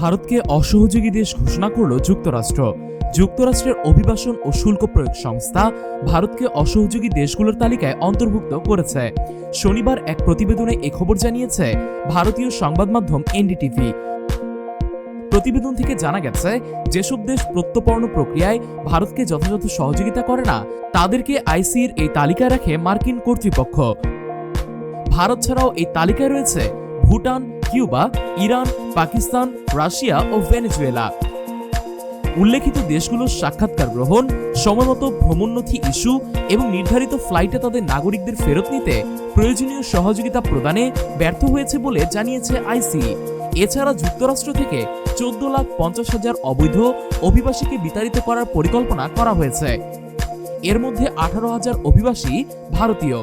ভারতকে অসহযোগী দেশ ঘোষণা করল যুক্তরাষ্ট্র। যুক্তরাষ্ট্রের অভিবাসন ও শুল্ক প্রয়োগ সংস্থা ভারতকে অসহযোগী দেশগুলোর তালিকায় অন্তর্ভুক্ত করেছে। শনিবার এক প্রতিবেদনে এ খবর জানিয়েছে, ভারতীয় সংবাদ মাধ্যম এনডিটিভি। প্রতিবেদন থেকে জানা গেছে, যেসব দেশ প্রত্যপর্ণ প্রক্রিয়ায় ভারতকে যথাযথ সহযোগিতা করে না, তাদেরকে আইসির এই তালিকায় রাখে মার্কিন কর্তৃপক্ষ। ভারত ছাড়াও এই তালিকায় রয়েছে Bhutan Cuba, Iran, Pakistan, Russia ও ভেনেজুয়েলা। উল্লেখিত দেশগুলোর সাক্ষাৎকার গ্রহণ, সময়মতো ভ্রমণনথি ইস্যু এবং নির্ধারিত ফ্লাইটে তাদের নাগরিকদের ফেরত নিতে প্রয়োজনীয় সহযোগিতা প্রদানে ব্যর্থ হয়েছে বলে জানিয়েছে আইসি। এছাড়া যুক্তরাষ্ট্র থেকে চোদ্দ লাখ পঞ্চাশ হাজার অবৈধ অভিবাসীকে বিতাড়িত করার পরিকল্পনা করা হয়েছে। এর মধ্যে আঠারো হাজার অভিবাসী ভারতীয়।